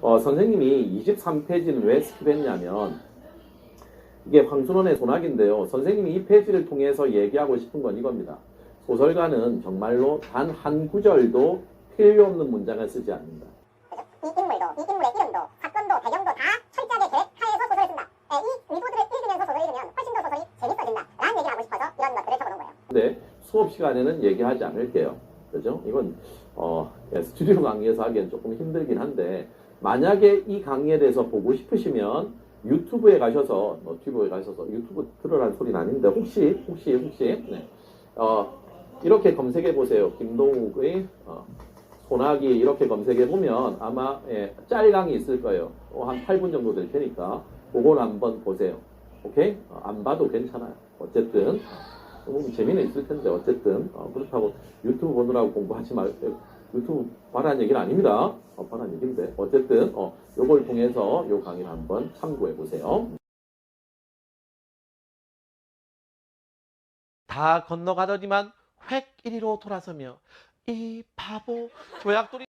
어, 선생님이 23페이지는 왜 스킵했냐면 이게 황순원의 소나기인데요. 선생님이 이 페이지를 통해서 얘기하고 싶은 건 이겁니다. 소설가는 정말로 단 한 구절도 필요 없는 문장을 쓰지 않는다. 이 인물도, 이 인물의 이름도, 사건도, 배경도 다 철저하게 계획하에서 소설을 쓴다. 예, 이 의도들을 읽으면서 소설을 읽으면 훨씬 더 소설이 재밌어진다. 라는 얘기를 하고 싶어서 이런 것들을 적어놓은 거예요. 근데 수업 시간에는 얘기하지 않을게요. 그죠? 이건 어, 예, 스튜디오 강의에서 하기엔 조금 힘들긴 한데 만약에 이 강의에 대해서 보고 싶으시면 유튜브에 가셔서 너튜브에 가셔서 유튜브 들으라는 소리는 아닌데 혹시 혹시 혹시 네. 어, 이렇게 검색해 보세요. 김동욱의 어, 소나기 이렇게 검색해 보면 아마 예, 짤강이 있을 거예요. 어, 한 8분 정도 될 테니까 그걸 한번 보세요. 오케이? 어, 안 봐도 괜찮아요. 어쨌든 뭐 재미는 있을 텐데 어쨌든 어, 그렇다고 유튜브 보느라고 공부하지 말 유튜브 봐라는 얘기는 아닙니다. 어, 봐라는 얘기인데 어쨌든 어, 요걸 통해서 요 강의를 한번 참고해 보세요. 다 건너가더니만 획 이리로 돌아서며 이 바보 조약돌이